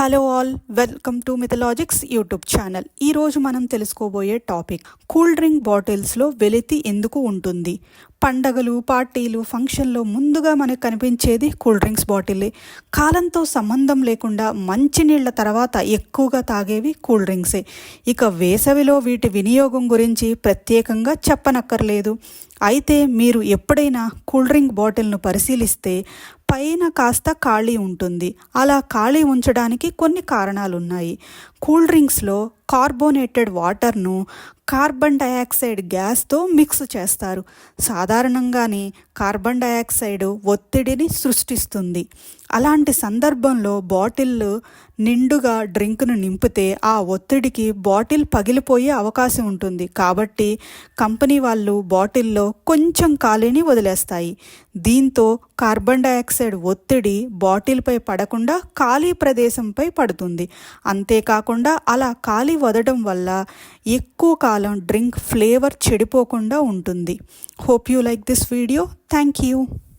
Hello all welcome to mythologics YouTube channel ఈరోజు మనం తెలుసుకోబోయే టాపిక్ కూల్ డ్రింక్ బాటిల్స్లో వెలితి ఎందుకు ఉంటుంది? పండగలు పార్టీలు ఫంక్షన్లో ముందుగా మనకు కనిపించేది కూల్ డ్రింక్స్ బాటిలే. కాలంతో సంబంధం లేకుండా మంచినీళ్ళ తర్వాత ఎక్కువగా తాగేవి కూల్ డ్రింక్సే. ఇక వేసవిలో వీటి వినియోగం గురించి ప్రత్యేకంగా చెప్పనక్కర్లేదు. అయితే మీరు ఎప్పుడైనా కూల్ డ్రింక్ బాటిల్ను పరిశీలిస్తే పైన కాస్త ఖాళీ ఉంటుంది. అలా ఖాళీ ఉంచడానికి కొన్ని కారణాలు ఉన్నాయి కూల్ డ్రింక్స్లో కార్బోనేటెడ్ వాటర్ను కార్బన్ డయాక్సైడ్ గ్యాస్తో మిక్స్ చేస్తారు. సాధారణంగానే కార్బన్ డయాక్సైడ్ ఒత్తిడిని సృష్టిస్తుంది. అలాంటి సందర్భంలో బాటిల్ నిండుగా డ్రింక్ను నింపితే ఆ ఒత్తిడికి బాటిల్ పగిలిపోయే అవకాశం ఉంటుంది. కాబట్టి కంపెనీ వాళ్ళు బాటిల్లో కొంచెం ఖాళీని వదిలేస్తాయి. దీంతో కార్బన్ డయాక్సైడ్ ఒత్తిడి బాటిల్పై పడకుండా ఖాళీ ప్రదేశంపై పడుతుంది. అంతేకాకుండా అలా ఖాళీ వదడం వల్ల ఎక్కువ కాలం డ్రింక్ ఫ్లేవర్ చెడిపోకుండా ఉంటుంది. Hope you like this video thank you